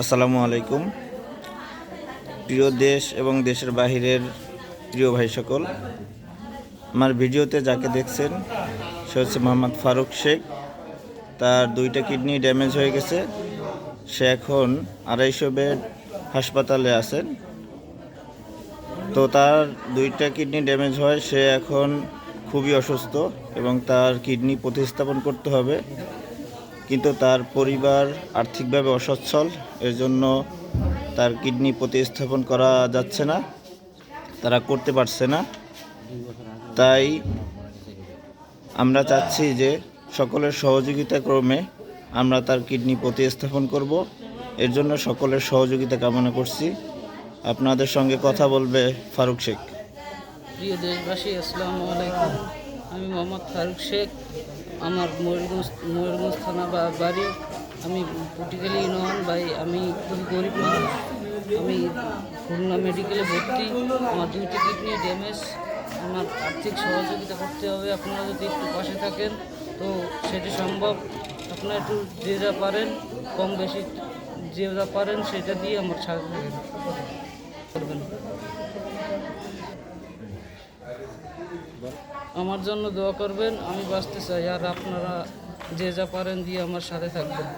আসসালামু আলাইকুম। প্রিয় দেশ এবং দেশের বাহিরের প্রিয় ভাই সকল, আমার ভিডিওতে যাকে দেখছেন, সে হচ্ছে মোহাম্মদ ফারুক শেখ। তার দুইটা কিডনি ড্যামেজ হয়ে গেছে। সে এখন আড়াইশো বেড হাসপাতালে আছেন তো তার দুইটা কিডনি ড্যামেজ হয়। সে এখন খুবই অসুস্থ এবং তার কিডনি প্রতিস্থাপন করতে হবে। কিন্তু তার পরিবার আর্থিকভাবে অসচ্ছল এর জন্য তার কিডনি প্রতিস্থাপন করা যাচ্ছে না, তারা করতে পারছে না। তাই আমরা চাচ্ছি যে সকলের সহযোগিতা ক্রমে আমরা তার কিডনি প্রতিস্থাপন করব। এর জন্য সকলের সহযোগিতা কামনা করছি। আপনাদের সঙ্গে কথা বলবে ফারুক শেখ। প্রিয় দেশবাসী, আসসালামু আলাইকুম। আমি মোহাম্মদ ফারুক শেখ। আমার ময়ূরগঞ্জ ময়ূরগঞ্জ থানা বা বাড়ি, আমি পটিক্যালি ইউনিয়ন ভাই, আমি খুবই গরিব মানুষ। আমি খুলনা মেডিকেলে ভর্তি। আমার দুইটি কিডনি ড্যামেজ। আমার আর্থিক সহযোগিতা করতে হবে। আপনারা যদি একটু পাশে থাকেন, তো সেটি সম্ভব। আপনারা একটু যে যা পারেন, কম বেশি যে যা পারেন, সেটা দিয়ে আমার থাকেন করবেন। আমার জন্য দোয়া করবেন, আমি বাঁচতে চাই, আর আপনারা যে যা পারেন দিয়ে আমার সাথে থাকবেন।